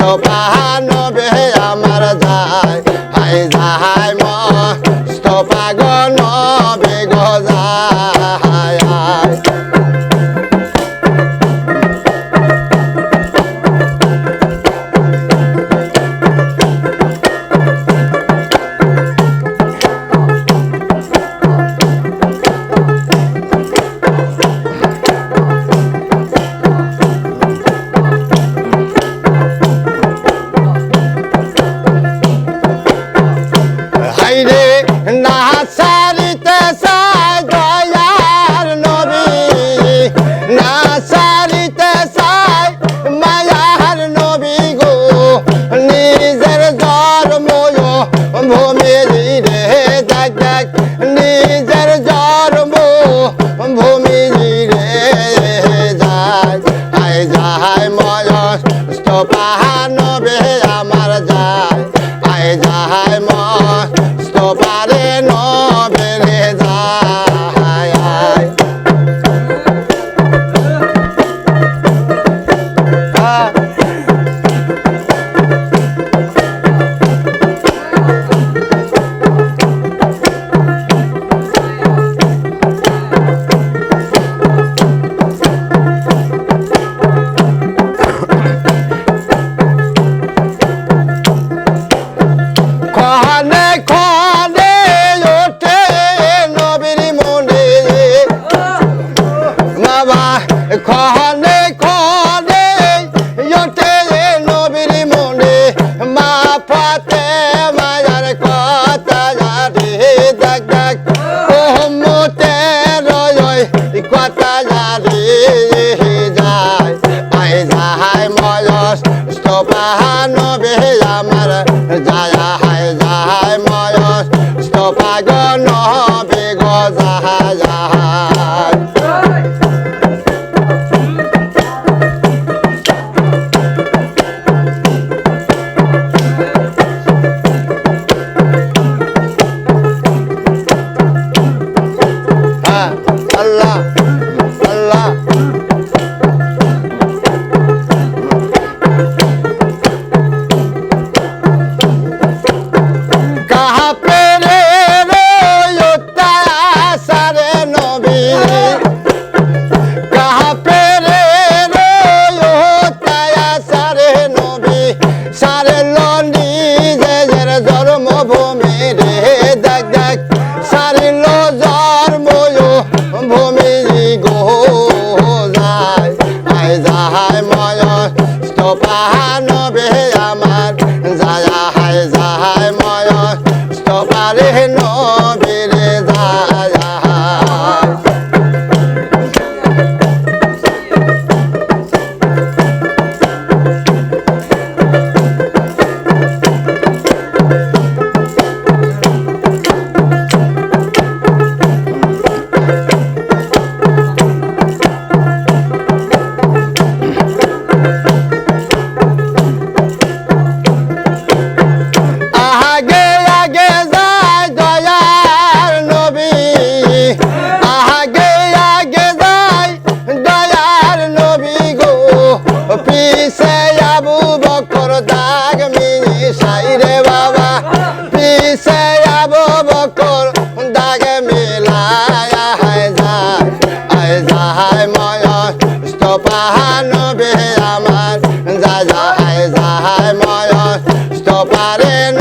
তো পাহাড় and I said. নবের মজা পাহাড় ময় পাহাড় নবে যায় যায় যায় ময় পারে